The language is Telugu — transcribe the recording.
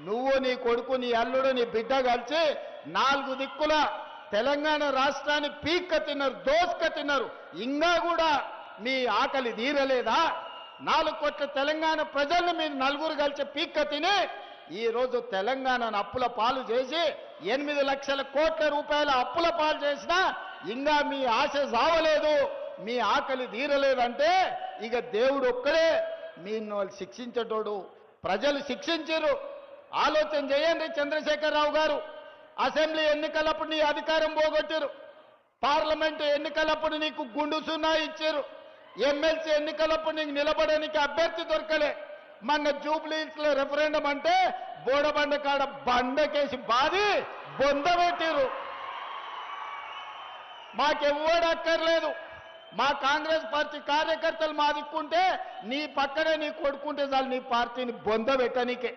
నువ్వు నీ కొడుకు నీ అల్లుడు నీ బిడ్డ కలిసి నాలుగు దిక్కుల తెలంగాణ రాష్ట్రాన్ని పీక్క తిన్నారు దోసుక తిన్నారు. ఇంకా కూడా మీ ఆకలి తీరలేదా? నాలుగు కోట్ల తెలంగాణ ప్రజల్ని మీరు నలుగురు కలిసి పీక్క తిని ఈరోజు తెలంగాణను అప్పుల పాలు చేసి ఎనిమిది లక్షల కోట్ల రూపాయల అప్పుల పాలు చేసినా ఇంకా మీ ఆశ సావలేదు మీ ఆకలి తీరలేదంటే ఇక దేవుడు ఒక్కడే. మీ శిక్షించేటోడు ప్రజలు శిక్షించరు. ఆలోచన చేయండి చంద్రశేఖరరావు గారు. అసెంబ్లీ ఎన్నికలప్పుడు నీ అధికారం పోగొట్టారు. పార్లమెంటు ఎన్నికలప్పుడు నీకు గుండు సున్నా ఇచ్చారు. ఎమ్మెల్సీ ఎన్నికలప్పుడు నీకు నిలబడడానికి అభ్యర్థి దొరకలే. మొన్న జూబ్లీస్లో రెఫరెండం అంటే బోడబండ కాడ బండకేసి బాది బొంద పెట్టిరు. మాకెవ్వడు అక్కర్లేదు. మా కాంగ్రెస్ పార్టీ కార్యకర్తలు మా దిక్కుంటే నీ పక్కనే నీ కొడుకుంటే చాలు నీ పార్టీని బొంద పెట్టనీకే.